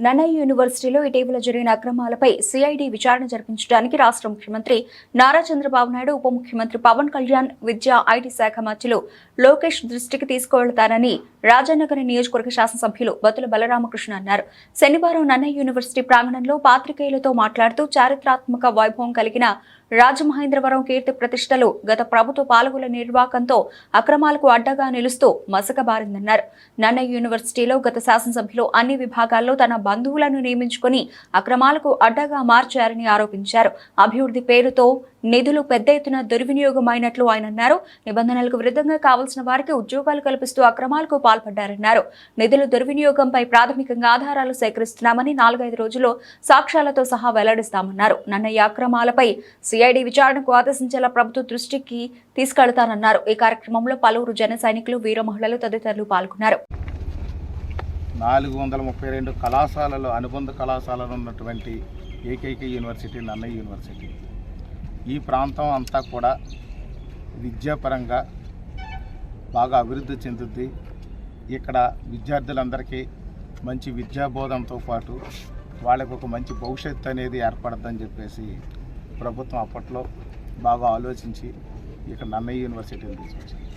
నన్నయ్య యూనివర్సిటీలో ఇటీవల జరిగిన అక్రమాలపై సిఐడి విచారణ జరిపించడానికి రాష్ట్ర ముఖ్యమంత్రి నారా చంద్రబాబు నాయుడు ఉప ముఖ్యమంత్రి పవన్ కళ్యాణ్ విద్యా ఐటీ శాఖ మంత్రులు లోకేష్ దృష్టికి తీసుకువెళ్తారని రాజానగర్ నియోజకవర్గ శాసనసభ్యులు బతుల బలరామకృష్ణ అన్నారు. శనివారం నన్నయ్య యూనివర్సిటీ ప్రాంగణంలో పాత్రికేయులతో మాట్లాడుతూ చారిత్రాత్మక వైభవం కలిగిన రాజమహేంద్రవరం కీర్తి ప్రతిష్టలు గత ప్రభుత్వ పాలకుల నిర్వాకంతో అక్రమాలకు అడ్డగా నిలుస్తూ మసకబారిందన్నారు. నన్నయ్య యూనివర్సిటీలో గత శాసనసభ్యులు అన్ని విభాగాల్లో తన బంధువులను నియమించుకుని అక్రమాలకు అడ్డగా మార్చారని ఆరోపించారు. అభివృద్ధి పేరుతో నిధులు పెద్ద ఎత్తున దుర్వినియోగమైనట్లు ఆయన అన్నారు. నిబంధనలకు విరుద్ధంగా కావాల్సిన వారికి ఉద్యోగాలు కల్పిస్తూ అక్రమాలకు పాల్పడ్డారన్నారు. నిధుల దుర్వినియోగంపై ప్రాథమికంగా ఆధారాలు సేకరిస్తున్నామని నాలుగైదు రోజుల్లో సాక్ష్యాలతో సహా వెల్లడిస్తామన్నారు. నన్నయ్య అక్రమాలపై సిఐడి విచారణకు ఆదేశించేలా ప్రభుత్వ దృష్టికి తీసుకెళ్తానన్నారు. ఈ కార్యక్రమంలో పలువురు జన సైనికులు వీర మహిళలు తదితరులు పాల్గొన్నారు. నాలుగు వందల ముప్పై రెండు కళాశాలలో అనుబంధ కళాశాలలో ఉన్నటువంటి ఏకైక యూనివర్సిటీ నన్నయ్య యూనివర్సిటీ. ఈ ప్రాంతం అంతా కూడా విద్యాపరంగా బాగా అభివృద్ధి చెందుద్ది. ఇక్కడ విద్యార్థులందరికీ మంచి విద్యాబోధంతో పాటు వాళ్ళకు ఒక మంచి భవిష్యత్తు అనేది ఏర్పడద్దని చెప్పేసి ప్రభుత్వం అప్పట్లో బాగా ఆలోచించి ఇక్కడ నన్నయ్య యూనివర్సిటీని తీసుకొచ్చింది.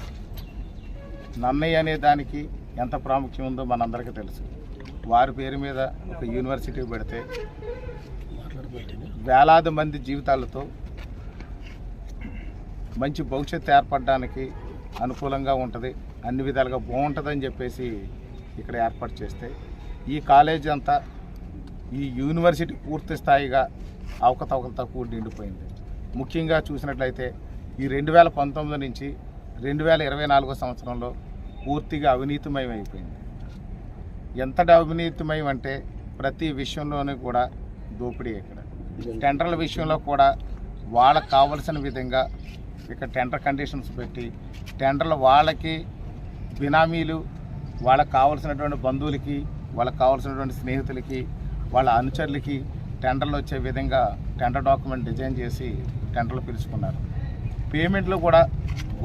నన్నయ్య అనే దానికి ఎంత ప్రాముఖ్యం ఉందో మనందరికీ తెలుసు. వారి పేరు మీద ఒక యూనివర్సిటీ పెడితే వేలాది మంది జీవితాలతో మంచి భవిష్యత్తు ఏర్పడడానికి అనుకూలంగా ఉంటుంది అన్ని విధాలుగా బాగుంటుందని చెప్పేసి ఇక్కడ ఏర్పాటు చేస్తే ఈ కాలేజీ అంతా ఈ యూనివర్సిటీ పూర్తి స్థాయిగా అవకతవకలతో కూడి నిండిపోయింది. ముఖ్యంగా చూసినట్లయితే ఈ రెండు వేల పంతొమ్మిది నుంచి రెండు వేల ఇరవై నాలుగో సంవత్సరంలో పూర్తిగా అవినీతిమయం అయిపోయింది ఎంతటి అవినీతిమయం అంటే ప్రతి విషయంలోనూ కూడా దోపిడీ ఇక్కడ. టెండర్ల విషయంలో కూడా వాళ్ళకు కావలసిన విధంగా ఇక్కడ టెండర్ కండిషన్స్ పెట్టి టెండర్లు వాళ్ళకి బినామీలు వాళ్ళకి కావాల్సినటువంటి బంధువులకి వాళ్ళకి కావాల్సినటువంటి స్నేహితులకి వాళ్ళ అనుచరులకి టెండర్లు వచ్చే విధంగా టెండర్ డాక్యుమెంట్ డిజైన్ చేసి టెండర్లు పిలుచుకున్నారు. పేమెంట్లు కూడా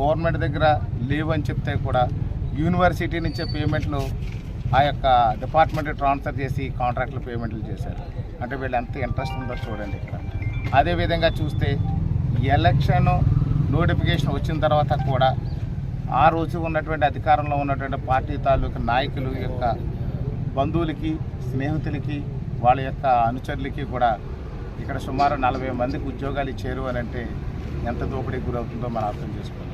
గవర్నమెంట్ దగ్గర లేవని చెప్తే కూడా యూనివర్సిటీ నుంచే పేమెంట్లు ఆ యొక్క డిపార్ట్మెంట్ ట్రాన్స్ఫర్ చేసి కాంట్రాక్ట్లు పేమెంట్లు చేశారు. అంటే వీళ్ళు ఎంత ఇంట్రెస్ట్ ఉందో చూడండి ఇక్కడ. అదేవిధంగా చూస్తే ఎలక్షన్ నోటిఫికేషన్ వచ్చిన తర్వాత కూడా ఆ రోజు ఉన్నటువంటి అధికారంలో ఉన్నటువంటి పార్టీ తాలూకు నాయకులు యొక్క బంధువులకి స్నేహితులకి వాళ్ళ యొక్క అనుచరులకి కూడా ఇక్కడ సుమారు నలభై మందికి ఉద్యోగాలు ఇచ్చారు అని అంటే ఎంత దోపిడీకి గురవుతుందో మనం అర్థం చేసుకోవాలి.